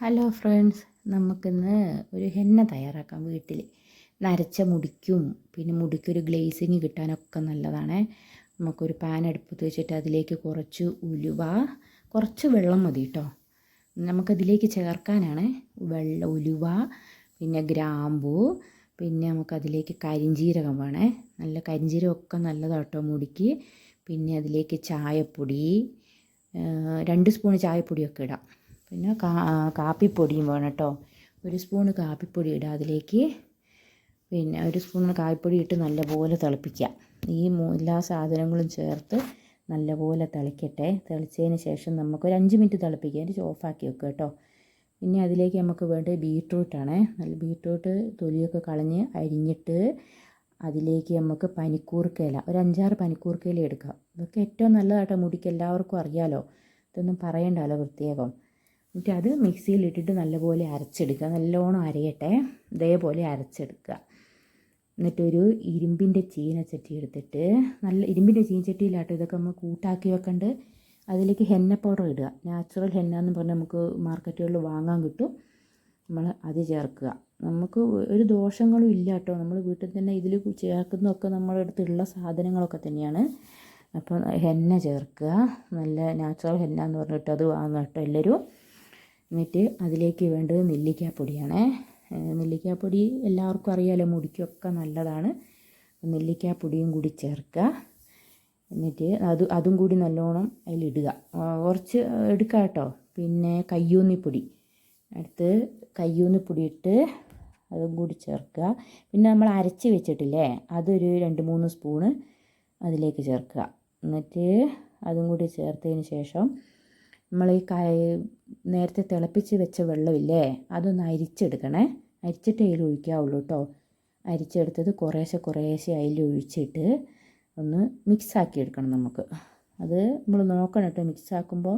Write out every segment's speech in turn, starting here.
Hello friends നമുക്കിന്ന് ഒരു henna തയ്യാറാക്കാം വീട്ടിൽ നരച്ച മുടിക്കും പിന്നെ മുടിക്കൊരു ഗ്ലേസിങ് കിട്ടാനൊക്കെ നല്ലതാണ്. നമുക്കൊരു പാൻ അടുപ്പത്ത് വെച്ചിട്ട് അതിലേക്ക് കുറച്ച് ഉലുവ കുറച്ച് വെള്ളം മതി കേട്ടോ നമുക്കതിലേക്ക് ചേർക്കാനാണ് വെള്ള ഉലുവ പിന്നെ ഗ്രാമ്പു പിന്നെ നമുക്കതിലേക്ക് കരിഞ്ജീരകം വേണേ. നല്ല കരിഞ്ജീരകമൊക്കെ നല്ലതാണ് കേട്ടോ മുടിക്ക്. പിന്നെ അതിലേക്ക് ചായപ്പൊടി രണ്ട് സ്പൂൺ ചായപ്പൊടിയൊക്കെ ഇടാം. പിന്നെ കാപ്പിപ്പൊടിയും വേണം കേട്ടോ ഒരു സ്പൂണ് കാപ്പിപ്പൊടി ഇടുക അതിലേക്ക്. പിന്നെ ഒരു സ്പൂൺ കാപ്പിപ്പൊടി ഇട്ട് നല്ലപോലെ തിളപ്പിക്കുക. ഈ എല്ലാ സാധനങ്ങളും ചേർത്ത് നല്ലപോലെ തിളയ്ക്കട്ടെ തിളച്ചതിന് ശേഷം നമുക്കൊരു അഞ്ച് മിനിറ്റ് തിളപ്പിക്കുക. എന്നിട്ട് ഓഫാക്കി വെക്കുക കേട്ടോ പിന്നെ അതിലേക്ക് നമുക്ക് വേണ്ടത് ബീട്രൂട്ടാണ് നല്ല ബീട്രൂട്ട് തൊലിയൊക്കെ കളഞ്ഞ് അരിഞ്ഞിട്ട് അതിലേക്ക് നമുക്ക് പനിക്കൂർക്കയില ഒരു അഞ്ചാറ് പനിക്കൂർക്കയില എടുക്കാം. ഇതൊക്കെ ഏറ്റവും നല്ലതാട്ടോ. മുടിക്ക് എല്ലാവർക്കും അറിയാലോ. ഇതൊന്നും പറയണ്ടല്ലോ പ്രത്യേകം. എന്നിട്ട് അത് മിക്സിയിലിട്ടിട്ട് നല്ലപോലെ അരച്ചെടുക്കുക. നല്ലോണം അരയട്ടെ. ഇതേപോലെ അരച്ചെടുക്കുക. എന്നിട്ടൊരു ഇരുമ്പിന്റെ ചീനച്ചട്ടി എടുത്തിട്ട് നല്ല ഇരുമ്പിന്റെ ചീനച്ചട്ടിയിലാട്ടോ ഇതൊക്കെ നമ്മൾ കൂട്ടാക്കി വെക്കണ്ട്. അതിലേക്ക് ഹെന്ന പൗഡർ ഇടുക. നാച്ചുറൽ ഹെന്ന എന്ന് പറഞ്ഞാൽ നമുക്ക് മാർക്കറ്റുകളിൽ വാങ്ങാൻ കിട്ടും. നമ്മൾ അത് ചേർക്കുക. നമുക്ക് ഒരു ദോഷങ്ങളും ഇല്ല കേട്ടോ. നമ്മൾ വീട്ടിൽ തന്നെ ഇതിൽ ചേർക്കുന്നതൊക്കെ നമ്മുടെ അടുത്തുള്ള സാധനങ്ങളൊക്കെ തന്നെയാണ്. അപ്പോൾ ഹെന്ന ചേർക്കുക. നല്ല നാച്ചുറൽ ഹെന്ന എന്ന് പറഞ്ഞിട്ട് അത് വാങ്ങാം കേട്ടോ എല്ലാവരും. എന്നിട്ട് അതിലേക്ക് വേണ്ടത് നെല്ലിക്കാപ്പൊടിയാണ്. നെല്ലിക്കാപ്പൊടി എല്ലാവർക്കും അറിയാമല്ലോ മുടിക്കൊക്കെ നല്ലതാണ്. നെല്ലിക്കാപ്പൊടിയും കൂടി ചേർക്കുക. എന്നിട്ട് അത് അതും കൂടി നല്ലോണം അതിലിടുക. കുറച്ച് എടുക്കുക കേട്ടോ. പിന്നെ കയ്യൂന്നിപ്പൊടി. അടുത്ത് കയ്യൂന്നിപ്പൊടി ഇട്ട് അതും കൂടി ചേർക്കുക. പിന്നെ നമ്മൾ അരച്ച് വെച്ചിട്ടില്ലേ അതൊരു രണ്ട് മൂന്ന് സ്പൂണ് അതിലേക്ക് ചേർക്കുക. എന്നിട്ട് അതും കൂടി ചേർത്തതിന് ശേഷം നമ്മൾ ഈ നേരത്തെ തിളപ്പിച്ച് വെച്ച വെള്ളമില്ലേ അതൊന്ന് അരിച്ചെടുക്കണേ. അരിച്ചിട്ട് അതിൽ ഒഴിക്കാവുള്ളൂ കേട്ടോ അരിച്ചെടുത്തത് കുറേശ്ശെ കുറേശ്ശെ അതിൽ ഒഴിച്ചിട്ട് ഒന്ന് മിക്സാക്കി എടുക്കണം നമുക്ക്. അത് നമ്മൾ നോക്കണം കേട്ടോ മിക്സാക്കുമ്പോൾ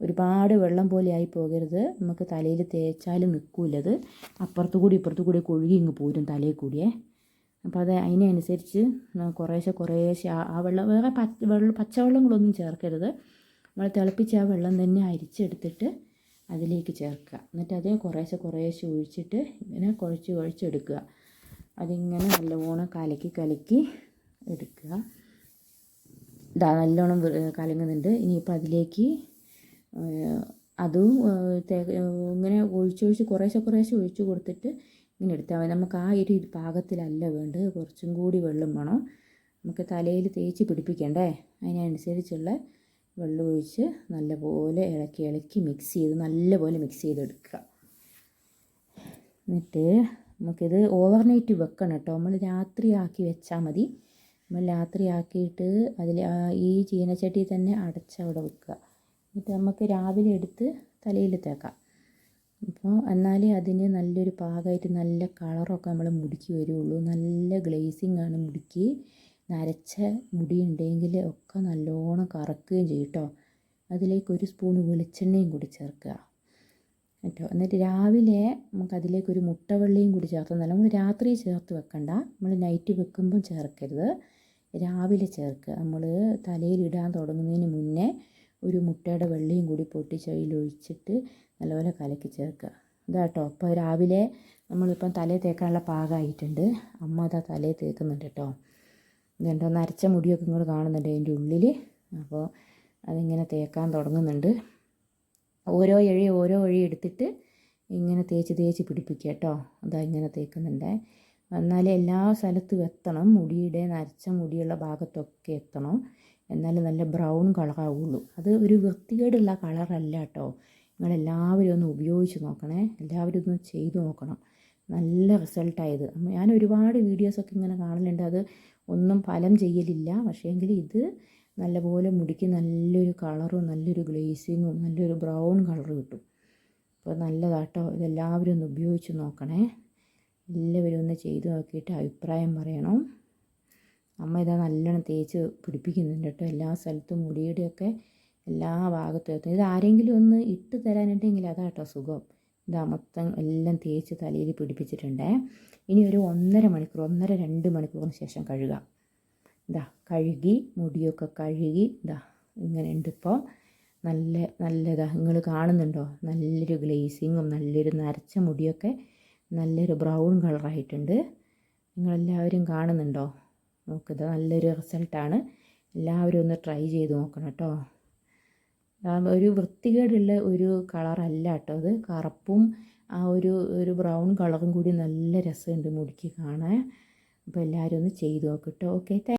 ഒരുപാട് വെള്ളം പോലെ ആയി പോകരുത്. നമുക്ക് തലയിൽ തേച്ചാലും നിൽക്കൂലത് അപ്പുറത്തു കൂടി ഇപ്പുറത്തു കൂടി കൊഴുകി ഇങ്ങ് പോരും തലയിൽ കൂടിയേ. അപ്പോൾ അത് അതിനനുസരിച്ച് കുറേശ്ശെ കുറേശ്ശെ ആ വെള്ളം വേറെ പച്ച വെള്ളം പച്ചവെള്ളങ്ങളൊന്നും ചേർക്കരുത്. നമ്മൾ തിളപ്പിച്ച ആ വെള്ളം തന്നെ അരിച്ചെടുത്തിട്ട് അതിലേക്ക് ചേർക്കുക. എന്നിട്ട് അത് കുറേശ്ശെ കുറേശ്ശെ ഒഴിച്ചിട്ട് ഇങ്ങനെ കുഴച്ച് കുഴച്ചെടുക്കുക. അതിങ്ങനെ നല്ലവണ്ണം കലക്കി കലക്കി എടുക്കുക. ഇതാ നല്ലോണം കലങ്ങുന്നുണ്ട്. ഇനിയിപ്പോൾ അതിലേക്ക് അതും ഇങ്ങനെ ഒഴിച്ചൊഴിച്ച് കുറേശ്ശെ കുറേശ്ശെ ഒഴിച്ച് കൊടുത്തിട്ട് ഇങ്ങനെ എടുത്താൽ മതി. നമുക്ക് ആ ഒരു പാകത്തിലല്ല വേണ്ടത്. കുറച്ചും കൂടി വെള്ളം വേണം. നമുക്ക് തലയിൽ തേച്ച് പിടിപ്പിക്കണ്ടേ? അതിനനുസരിച്ചുള്ള വെള്ളം ഒഴിച്ച് നല്ലപോലെ ഇളക്കി ഇളക്കി മിക്സ് ചെയ്ത് നല്ലപോലെ മിക്സ് ചെയ്തെടുക്കുക. എന്നിട്ട് നമുക്കിത് ഓവർനൈറ്റ് വെക്കണം കേട്ടോ. നമ്മൾ രാത്രിയാക്കി വെച്ചാൽ മതി. നമ്മൾ രാത്രിയാക്കിയിട്ട് അതിൽ ഈ ചീനച്ചട്ടി തന്നെ അടച്ചവിടെ വെക്കുക. എന്നിട്ട് നമുക്ക് രാവിലെ എടുത്ത് തലയിൽ തേക്കാം. അപ്പോൾ എന്നാലേ അതിന് നല്ലൊരു പാകമായിട്ട് നല്ല കളറൊക്കെ നമ്മൾ മുടിക്ക് വരുള്ളൂ. നല്ല ഗ്ലേസിങ്ങാണ് മുടിക്ക്. നരച്ച മുടി ഉണ്ടെങ്കിൽ ഒക്കെ നല്ലോണം കറക്കുകയും ചെയ്യും കേട്ടോ. അതിലേക്ക് ഒരു സ്പൂൺ വെളിച്ചെണ്ണയും കൂടി ചേർക്കുക കേട്ടോ. എന്നിട്ട് രാവിലെ നമുക്ക് അതിലേക്ക് ഒരു മുട്ടവെള്ളിയും കൂടി ചേർത്ത് നമ്മൾ രാത്രി ചേർത്ത് വെക്കണ്ട. നമ്മൾ നൈറ്റ് വെക്കുമ്പം ചേർക്കരുത്. രാവിലെ ചേർക്കുക. നമ്മൾ തലയിൽ ഇടാൻ തുടങ്ങുന്നതിന് മുന്നേ ഒരു മുട്ടയുടെ വെള്ളിയും കൂടി പൊട്ടിച്ച് അതിലൊഴിച്ചിട്ട് നല്ലപോലെ കലക്കി ചേർക്കുക. ഇതാട്ടോ അപ്പോൾ രാവിലെ നമ്മളിപ്പം തലയിൽ തേക്കാനുള്ള പാകമായിട്ടുണ്ട്. അമ്മ അതാ തലയിൽ തേക്കുന്നുണ്ട് കേട്ടോ. ഇതുണ്ടോ നരച്ച മുടിയൊക്കെ ഇങ്ങോട്ട് കാണുന്നുണ്ട് അതിന്റെ ഉള്ളിൽ അപ്പോൾ അതിങ്ങനെ തേക്കാൻ തുടങ്ങുന്നുണ്ട്. ഓരോ എഴി ഓരോ എഴി എടുത്തിട്ട് ഇങ്ങനെ തേച്ച് തേച്ച് പിടിപ്പിക്കുക കേട്ടോ. അതാ ഇങ്ങനെ തേക്കുന്നുണ്ട്. എന്നാൽ എല്ലാ സ്ഥലത്തും എത്തണം. മുടിയുടെ നരച്ച മുടിയുള്ള ഭാഗത്തൊക്കെ എത്തണം. എന്നാൽ നല്ല ബ്രൗൺ കളറാവുള്ളൂ. അത് ഒരു വൃത്തികേടുള്ള കളറല്ല കേട്ടോ. നിങ്ങളെല്ലാവരും ഒന്ന് ഉപയോഗിച്ച് നോക്കണേ. എല്ലാവരും ഒന്ന് ചെയ്തു നോക്കണം. നല്ല റിസൾട്ടായത്. ഞാൻ ഒരുപാട് വീഡിയോസൊക്കെ ഇങ്ങനെ കാണലുണ്ട്. അത് ഒന്നും ഫലം ചെയ്യലില്ല. പക്ഷേങ്കിൽ ഇത് നല്ലപോലെ മുടിക്ക് നല്ലൊരു കളറും നല്ലൊരു ഗ്ലേസിങ്ങും നല്ലൊരു ബ്രൗൺ കളർ കിട്ടും. അപ്പോൾ നല്ലതാട്ടോ. ഇതെല്ലാവരും ഒന്ന് ഉപയോഗിച്ച് നോക്കണേ. എല്ലാവരും ഒന്ന് ചെയ്ത് നോക്കിയിട്ട് അഭിപ്രായം പറയണം. അമ്മ ഇതാ നല്ലോണം തേച്ച് പിടിപ്പിക്കുന്നുണ്ട് കേട്ടോ. എല്ലാ സ്ഥലത്തും മുടിയുടെയൊക്കെ എല്ലാ ഭാഗത്തും ഇത് ആരെങ്കിലും ഒന്ന് ഇട്ട് തരാനുണ്ടെങ്കിൽ അതാട്ടോ സുഖം. ഇതാ മൊത്തം എല്ലാം തേച്ച് തലയിൽ പിടിപ്പിച്ചിട്ടുണ്ട്. ഇനി ഒരു ഒന്നര മണിക്കൂർ ഒന്നര രണ്ട് മണിക്കൂറിന് ശേഷം കഴുകാം. ഇതാ കഴുകി മുടിയൊക്കെ കഴുകി ഇതാ ഇങ്ങനെ ഉണ്ട് ഇപ്പോൾ നല്ല നല്ലതാ. നിങ്ങൾ കാണുന്നുണ്ടോ? നല്ലൊരു ഗ്ലേസിങ്ങും നല്ലൊരു നരച്ച മുടിയൊക്കെ നല്ലൊരു ബ്രൗൺ കളറായിട്ടുണ്ട്. നിങ്ങളെല്ലാവരും കാണുന്നുണ്ടോ? നോക്കുക നല്ലൊരു റിസൾട്ടാണ്. എല്ലാവരും ഒന്ന് ട്രൈ ചെയ്ത് നോക്കണം കേട്ടോ. ഒരു വൃത്തികേടുള്ള ഒരു കളറല്ല കേട്ടോ അത്. കറുപ്പും ആ ഒരു ഒരു ബ്രൗൺ കളറും കൂടി നല്ല രസമുണ്ട് മുടിക്ക് കാണാൻ. അപ്പോൾ എല്ലാവരും ഒന്ന് ചെയ്ത് നോക്കട്ടോ ഓക്കെ